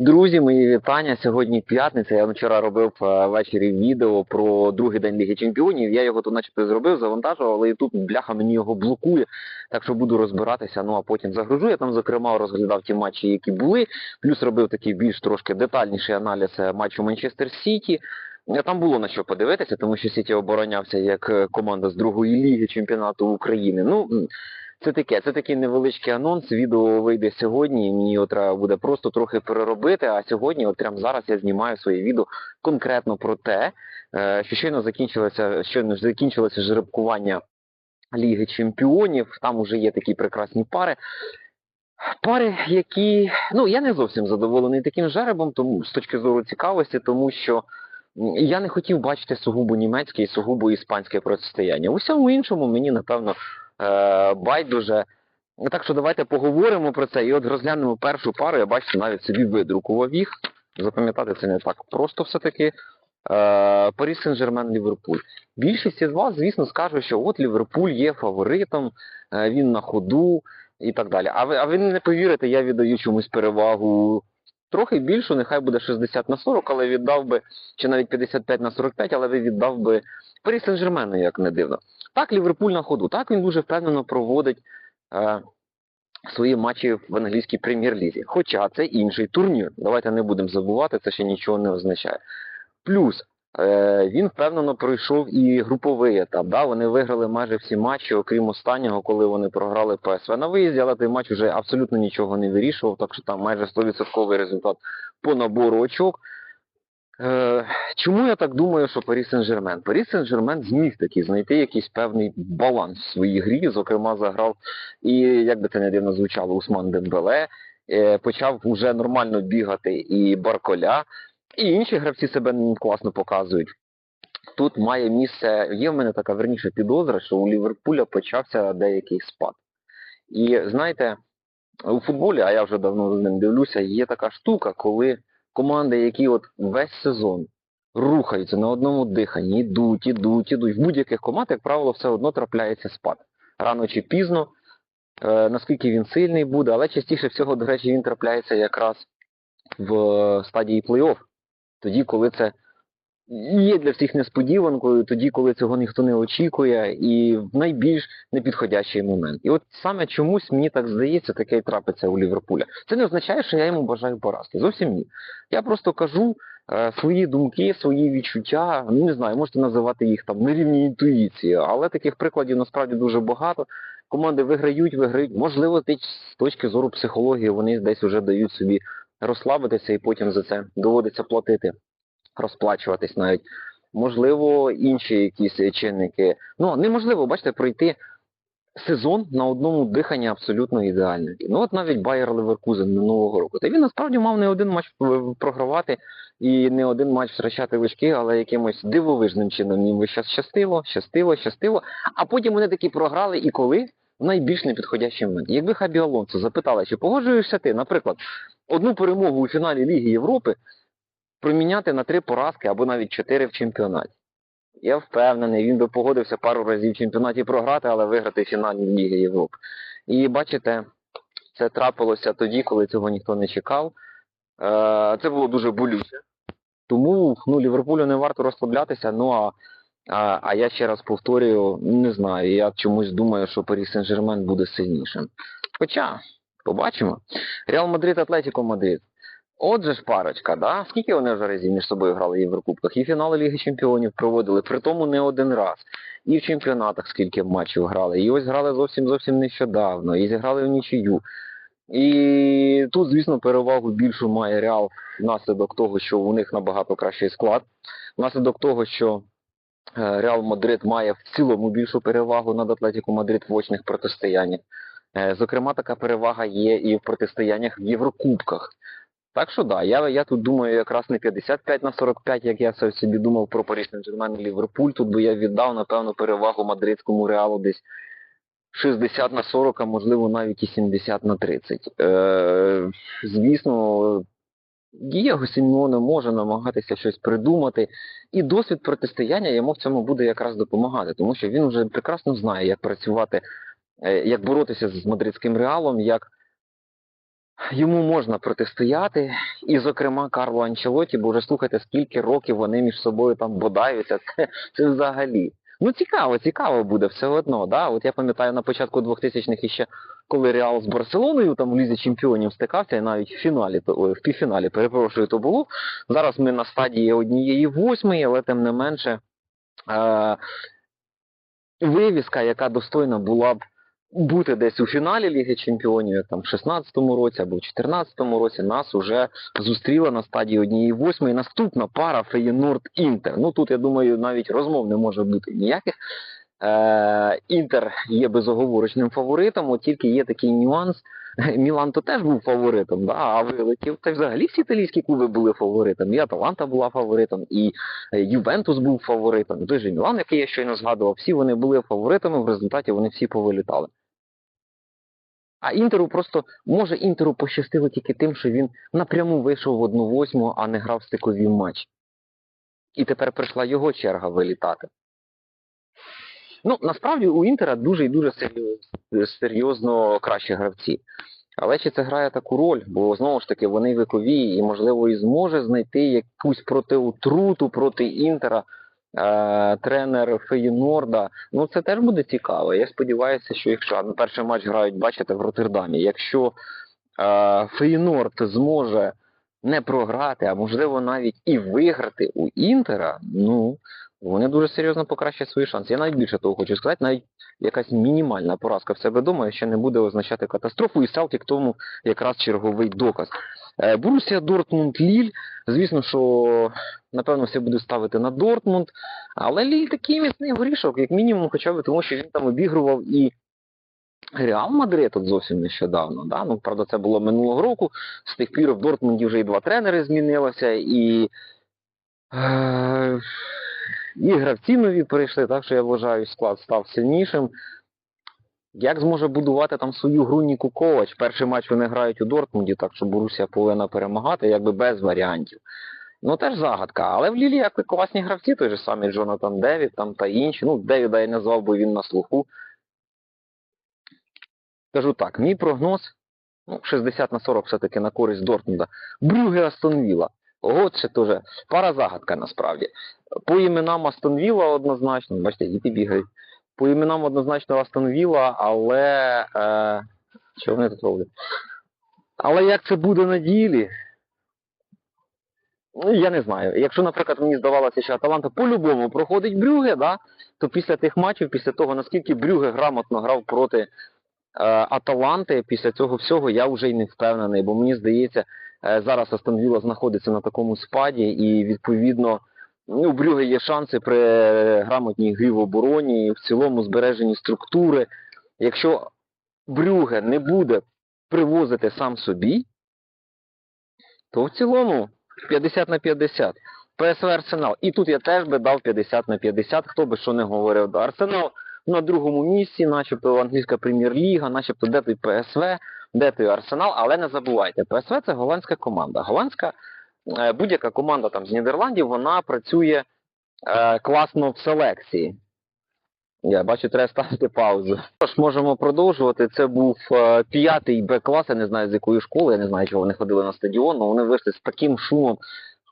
Друзі, мої вітання. Сьогодні п'ятниця. Я вчора робив е, ввечері відео про другий день Ліги Чемпіонів. Я його тут начебто зробив, завантажував, але YouTube бляха мені його блокує. Так що буду розбиратися, ну а потім загружу. Я там, зокрема, розглядав ті матчі, які були. Плюс робив такий більш трошки детальніший аналіз е, матчу Манчестер Сіті. Е, Там було на що подивитися, тому що Сіті оборонявся як команда з другої ліги чемпіонату України. Ну, це таке, це такий невеличкий анонс. Відео вийде сьогодні. Мені його треба буде просто трохи переробити. А сьогодні, от прямо зараз, я знімаю своє відео конкретно про те, е, що щойно закінчилося, щойно закінчилося жеребкування Ліги Чемпіонів. Там уже є такі прекрасні пари. Пари, які ну я не зовсім задоволений таким жеребом, тому з точки зору цікавості, тому що я не хотів бачити сугубо німецьке і сугубо іспанське протистояння. У всьому іншому мені напевно е, байдуже. Так що давайте поговоримо про це і от розглянемо першу пару. Я бачите, навіть собі видрукував їх. Запам'ятати це не так просто все-таки. Е, Парі Сен-Жермен Ліверпуль. Більшість із вас, звісно, скаже, що от Ліверпуль є фаворитом, е, він на ходу і так далі. А ви, а ви не повірите, я віддаю чомусь перевагу трохи більшу, нехай буде 60 на 40, але віддав би, чи навіть 55 на 45, але віддав би Парі Сен-Жермену, як не дивно. Так, Ліверпуль на ходу, так він дуже впевнено проводить е, свої матчі в англійській прем'єр-лізі. Хоча це інший турнір. Давайте не будемо забувати, це ще нічого не означає. Плюс він впевнено пройшов і груповий етап. Да? Вони виграли майже всі матчі, окрім останнього, коли вони програли ПСВ на виїзді, але той матч вже абсолютно нічого не вирішував, так що там майже 100% результат по набору очок. Е, чому я так думаю, що Парі Сен-Жермен? Парі Сен-Жермен зміг таки знайти якийсь певний баланс в своїй грі. Зокрема, заграв і, як би це не дивно звучало, Усман Дембеле, е, почав вже нормально бігати і Барколя, і інші гравці себе класно показують. Тут має місце, є в мене така верніше підозра, що у Ліверпуля почався деякий спад. І знаєте, у футболі, а я вже давно з ним дивлюся, є така штука, коли команди, які от весь сезон рухаються на одному диханні, йдуть, ідуть, ідуть. В будь-яких команд, як правило, все одно трапляється спад. Рано чи пізно, е, наскільки він сильний буде, але частіше всього, до речі, він трапляється якраз в стадії плей-офф. Тоді, коли це є для всіх несподіванкою, тоді, коли цього ніхто не очікує, і в найбільш непідходящий момент. І от саме чомусь мені так здається, таке і трапиться у Ліверпуля. Це не означає, що я йому бажаю поразки. Зовсім ні. Я просто кажу е, свої думки, свої відчуття. Ну не знаю, можете називати їх там на рівні інтуїції, але таких прикладів насправді дуже багато. Команди виграють, виграють. Можливо, з точки зору психології вони десь вже дають собі розслабитися і потім за це доводиться платити, розплачуватись навіть. Можливо, інші якісь чинники. Ну, неможливо, бачите, пройти сезон на одному диханні абсолютно ідеально. Ну от навіть Байер Леверкузен минулого року. Та він насправді мав не один матч програвати і не один матч втрачати очки, але якимось дивовижним чином їм весь час щастило, щастило, щастило. А потім вони таки програли і коли? В найбільш непідходящий момент. Якби Хабі Алонсо запитали, чи погоджуєшся ти, наприклад, одну перемогу у фіналі Ліги Європи проміняти на три поразки або навіть чотири в чемпіонаті. Я впевнений, він би погодився пару разів в чемпіонаті програти, але виграти фінал Ліги Європи. І бачите, це трапилося тоді, коли цього ніхто не чекав. Е, Це було дуже болюче. Тому ну, Ліверпулю не варто розслаблятися. Ну а, а, а я ще раз повторюю, не знаю, я чомусь думаю, що Парі Сен-Жермен буде сильнішим. Хоча, побачимо. Реал Мадрид, Атлетіко Мадрид. Отже ж парочка, да? Скільки вони вже разів між собою грали в Єврокубках? І фінали Ліги Чемпіонів проводили, при тому не один раз. І в чемпіонатах скільки матчів грали. І ось грали зовсім зовсім нещодавно, і зіграли в нічию. І тут, звісно, перевагу більшу має Реал внаслідок того, що у них набагато кращий склад, внаслідок того, що е, Реал Мадрид має в цілому більшу перевагу над Атлетіко Мадрид в очних протистояннях. Е, Зокрема, така перевага є і в протистояннях в Єврокубках. Так що да, я, я тут думаю якраз не 55 на 45, як я собі думав про Париж Сен-Жермен Ліверпуль. Тут би я віддав, напевно, перевагу мадридському реалу десь 60 на 40, а можливо навіть і 70 на 30. Е, звісно, Дієго Сімеоне може намагатися щось придумати, і досвід протистояння йому в цьому буде якраз допомагати, тому що він вже прекрасно знає, як працювати, як боротися з мадридським реалом, як йому можна протистояти, і, зокрема, Карло Анчелоті, бо вже слухайте, скільки років вони між собою там бодаються. Це, це взагалі. Ну, цікаво, цікаво буде все одно. Да? От я пам'ятаю на початку 2000-х іще, коли Реал з Барселоною там в Лізі Чемпіонів стикався, і навіть в фіналі, ой, в півфіналі, перепрошую, то було. Зараз ми на стадії однієї восьмої, але тим не менше. Е- вивіска, яка достойна була б бути десь у фіналі Ліги Чемпіонів, там в 16-му році або в 14-му році, нас уже зустріла на стадії однієї восьмої наступна пара Феєнорд Інтер. Ну тут я думаю, навіть розмов не може бути ніяких. Е, Інтер є безоговорочним фаворитом, от тільки є такий нюанс. Мілан то теж був фаворитом, да, а вилетів. Та взагалі всі італійські клуби були фаворитом. І Аталанта була фаворитом, і е, Ювентус був фаворитом. Той же Мілан, який я щойно згадував, всі вони були фаворитами, в результаті вони всі повилітали. А Інтеру просто, може Інтеру пощастило тільки тим, що він напряму вийшов в одну восьму, а не грав стикові матчі. І тепер прийшла його черга вилітати. Ну, насправді у Інтера дуже і дуже серйозно, кращі гравці. Але чи це грає таку роль? Бо знову ж таки вони вікові і, можливо, і зможе знайти якусь протиутруту проти Інтера тренер Феєнорда. Ну це теж буде цікаво. Я сподіваюся, що якщо на перший матч грають, бачите, в Роттердамі, якщо е, зможе не програти, а можливо навіть і виграти у Інтера, ну вони дуже серйозно покращать свої шанси. Я навіть більше того хочу сказати, навіть якась мінімальна поразка в себе вдома ще не буде означати катастрофу, і Селтік тому якраз черговий доказ. Е, Борусія Дортмунд Ліль, звісно, що напевно всі будуть ставити на Дортмунд, але Ліль такий міцний горішок, як мінімум, хоча б тому, що він там обігрував і Реал Мадрид от зовсім нещодавно. Да? Ну, правда, це було минулого року. З тих пір в Дортмунді вже і два тренери змінилося, і, е, і гравці нові прийшли, так що я вважаю, склад став сильнішим. Як зможе будувати там свою гру Ніку Ковач? Перший матч вони грають у Дортмунді, так що Борусія повинна перемагати, якби без варіантів. Ну теж загадка. Але в Лілі як класні гравці, той же самий Джонатан Девід там та інші. Ну, Девіда я не назвав, бо він на слуху. Кажу так, мій прогноз ну, 60 на 40 все-таки на користь Дортмунда. Брюге Астон Вілла. От ще теж пара загадка насправді. По іменам Астон Вілла однозначно, бачите, діти бігають. По іменам однозначно Астон Вілла, але. Е, що вони тут роблять? Але як це буде на ділі? Ну, я не знаю. Якщо, наприклад, мені здавалося, що Аталанта по-любому проходить Брюге, да, то після тих матчів, після того, наскільки Брюге грамотно грав проти е, Аталанти, після цього всього я вже й не впевнений, бо мені здається, е, зараз Астон Вілла знаходиться на такому спаді, і відповідно у Брюге є шанси при грамотній грі в обороні, і в цілому збереженні структури. Якщо Брюге не буде привозити сам собі, то в цілому 50 на 50. ПСВ Арсенал. І тут я теж би дав 50 на 50, хто би що не говорив. Арсенал на другому місці, начебто англійська прем'єр-ліга, начебто де той ПСВ, де той Арсенал, але не забувайте, ПСВ це голландська команда. Голландська, будь-яка команда там з Нідерландів, вона працює е, класно в селекції. Я бачу, треба ставити паузу. Тож можемо продовжувати. Це був е, п'ятий Б-клас, я не знаю з якої школи, я не знаю, чого вони ходили на стадіон, але вони вийшли з таким шумом,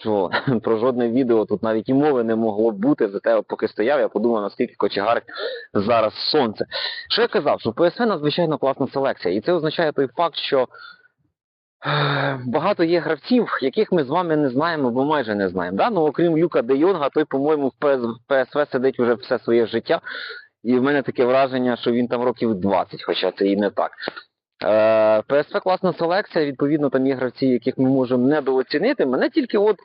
що про жодне відео тут навіть і мови не могло бути. Зате поки стояв, я подумав, наскільки кочегарить зараз сонце. Що я казав, що ПСВ надзвичайно класна селекція. І це означає той факт, що е, багато є гравців, яких ми з вами не знаємо, бо майже не знаємо. Да? Ну, окрім Люка Де Йонга, той, по-моєму, в ПСВ сидить вже все своє життя. І в мене таке враження, що він там років 20, хоча це і не так. Е, ПСВ класна селекція, відповідно, там є гравці, яких ми можемо недооцінити. Мене тільки от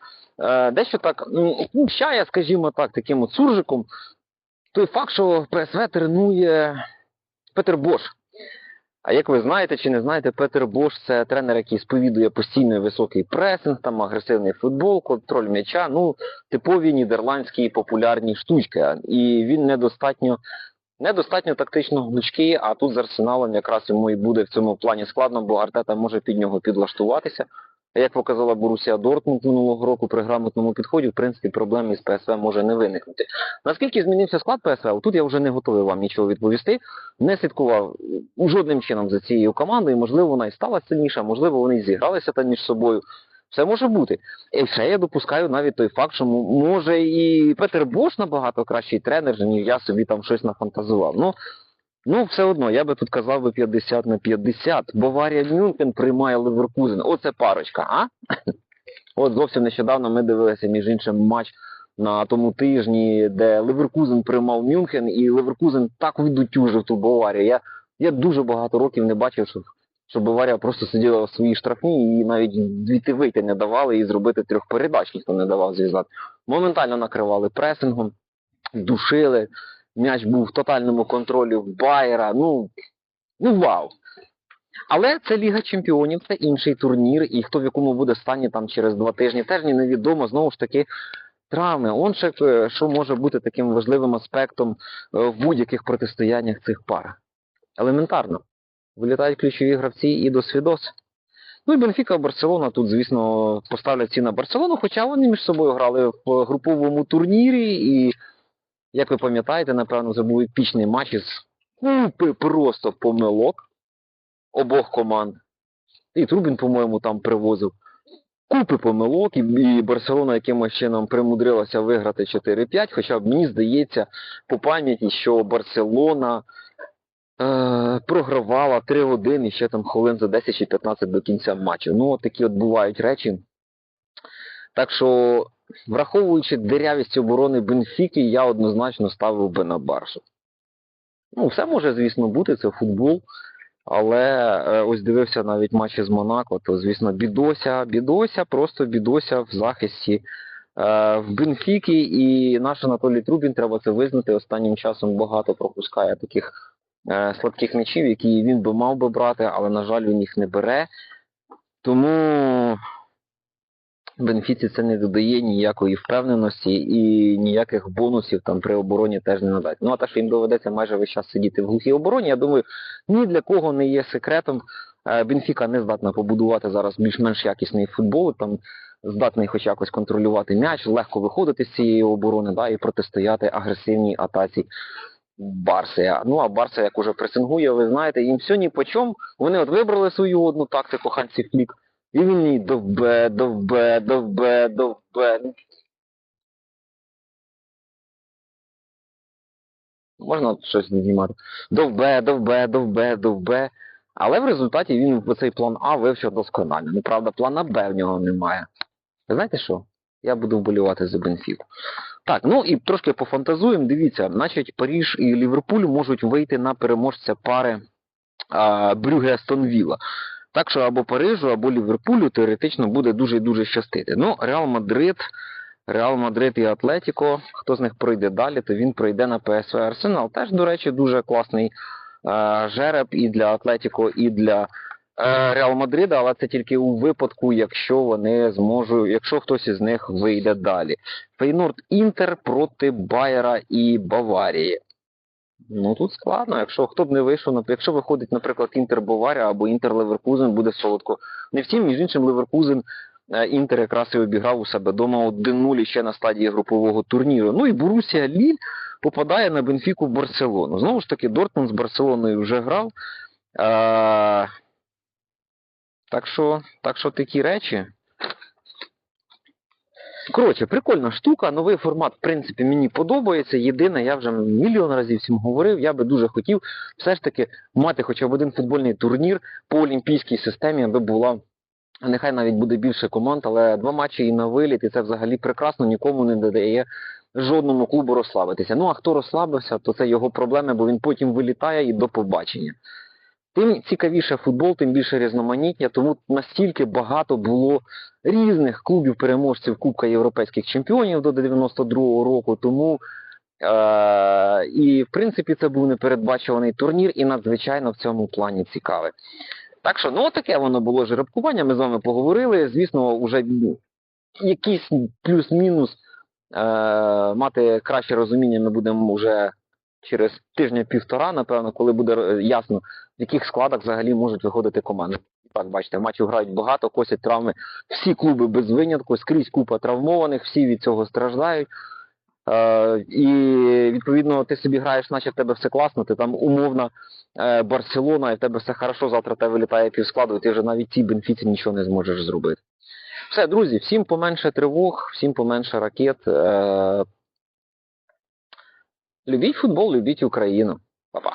е, дещо так смущає, скажімо так, таким от суржиком, той факт, що ПСВ тренує Петер Бош. А як ви знаєте чи не знаєте, Петер Бош це тренер, який сповідує постійний високий пресинг, там агресивний футбол, контроль м'яча, ну, типові нідерландські популярні штучки. І він недостатньо недостатньо тактично гнучкий, а тут з арсеналом якраз йому і буде в цьому плані складно, бо Артета може під нього підлаштуватися. Як показала Борусія Дортмунд минулого року при грамотному підході, в принципі, проблем із ПСВ може не виникнути. Наскільки змінився склад ПСВ, тут я вже не готовий вам нічого відповісти. Не слідкував жодним чином за цією командою. Можливо, вона і стала сильніша, можливо, вони зігралися там між собою. Все може бути. І ще я допускаю навіть той факт, що може і Петер Бош набагато кращий тренер, ніж я собі там щось нафантазував. Ну, ну все одно, я би тут казав би 50 на 50. Баварія Мюнхен приймає Леверкузен. Оце парочка, а? От зовсім нещодавно ми дивилися, між іншим, матч на тому тижні, де Леверкузен приймав Мюнхен, і Леверкузен так відутюжив ту Баварію. Я, я дуже багато років не бачив, що, що Баварія просто сиділа в своїй штрафній і навіть двійти вийти не давали і зробити трьох передач ніхто не давав зв'язати. Моментально накривали пресингом, душили. М'яч був в тотальному контролі Байера. Ну, ну вау! Але це Ліга Чемпіонів, це інший турнір, і хто в якому буде стані там через два тижні, теж ні невідомо. Знову ж таки, травми. Он ще е, що може бути таким важливим аспектом е, в будь-яких протистояннях цих пар. Елементарно. Вилітають ключові гравці і до свідос. Ну і Бенфіка, Барселона тут, звісно, поставлять ці на Барселону, хоча вони між собою грали в груповому турнірі, і, як ви пам'ятаєте, напевно, це був епічний матч із купи просто помилок обох команд. І Трубін, по-моєму, там привозив купи помилок, і, і Барселона якимось чином примудрилася виграти 4-5, хоча мені здається по пам'яті, що Барселона е, програвала 3-1 і ще там хвилин за 10 чи 15 до кінця матчу. Ну, от такі от бувають речі. Так що, враховуючи дирявість оборони Бенфіки, я однозначно ставив би на Барсу. Ну, все може, звісно, бути, це футбол. Але е, ось дивився навіть матчі з Монако, то, звісно, бідося, бідося, просто бідося в захисті е, в Бенфіки. І наш Анатолій Трубін, треба це визнати, останнім часом багато пропускає таких е, слабких м'ячів, які він би мав би брати, але, на жаль, він їх не бере. Тому Бенфіці це не додає ніякої впевненості і ніяких бонусів там при обороні теж не надасть. Ну а те, що їм доведеться майже весь час сидіти в глухій обороні, я думаю, ні для кого не є секретом. Е, Бенфіка не здатна побудувати зараз більш-менш якісний футбол, там здатний хоч якось контролювати м'яч, легко виходити з цієї оборони да, і протистояти агресивній атаці Барси. Ну а Барса, як уже пресингує, ви знаєте, їм все ні по чому. Вони от вибрали свою одну тактику Хансі Флік, і він її довбе, довбе, довбе, довбе. Можна щось не знімати. Довбе, довбе, довбе, довбе. Але в результаті він цей план А вивчив досконально. Ну, правда, плана Б в нього немає. Знаєте що? Я буду вболівати за Бенфіку. Так, ну і трошки пофантазуємо. Дивіться, значить, Паріж і Ліверпуль можуть вийти на переможця пари Брюге Астон Вілла. Так що або Парижу, або Ліверпулю теоретично буде дуже дуже щастити. Ну, Реал Мадрид, Реал Мадрид і Атлетіко, хто з них пройде далі, то він пройде на ПСВ Арсенал. Теж, до речі, дуже класний е, жереб і для Атлетіко, і для е, Реал Мадрида, але це тільки у випадку, якщо вони зможуть, якщо хтось із них вийде далі. Фейнорд Інтер проти Байера і Баварії. Ну тут складно, якщо хто б не вийшов, якщо виходить, наприклад, Інтер Баварія або Інтер Леверкузен, буде солодко. Не втім, між іншим, Леверкузен е, Інтер якраз і обіграв у себе дома 1-0 ще на стадії групового турніру. Ну і Борусія Ліль попадає на Бенфіку Барселону. Знову ж таки, Дортмунд з Барселоною вже грав. Е, так що, так що такі речі. Коротше, прикольна штука, новий формат, в принципі, мені подобається. Єдине, я вже мільйон разів всім говорив, я би дуже хотів все ж таки мати хоча б один футбольний турнір по олімпійській системі, аби була. Нехай навіть буде більше команд, але два матчі і на виліт, і це взагалі прекрасно, нікому не додає жодному клубу розслабитися. Ну а хто розслабився, то це його проблеми, бо він потім вилітає і до побачення. Тим цікавіше футбол, тим більше різноманіття, тому настільки багато було різних клубів-переможців Кубка Європейських чемпіонів до 92-го року. Тому е- і в принципі це був непередбачуваний турнір і надзвичайно в цьому плані цікавий. Так що, ну таке воно було жеребкування, ми з вами поговорили. Звісно, вже якийсь плюс-мінус е- мати краще розуміння ми будемо вже через тижня-півтора, напевно, коли буде е, ясно, в яких складах взагалі можуть виходити команди. Так, бачите, матчів грають багато, косять травми. Всі клуби без винятку, скрізь купа травмованих, всі від цього страждають. Е, і відповідно ти собі граєш, наче в тебе все класно, ти там умовна е, Барселона, і в тебе все хорошо, завтра тебе вилітає півскладу, і ти вже навіть цій бенфіці нічого не зможеш зробити. Все, друзі, всім поменше тривог, всім поменше ракет. Е, Любіть футбол, любіть Україну. Па-па.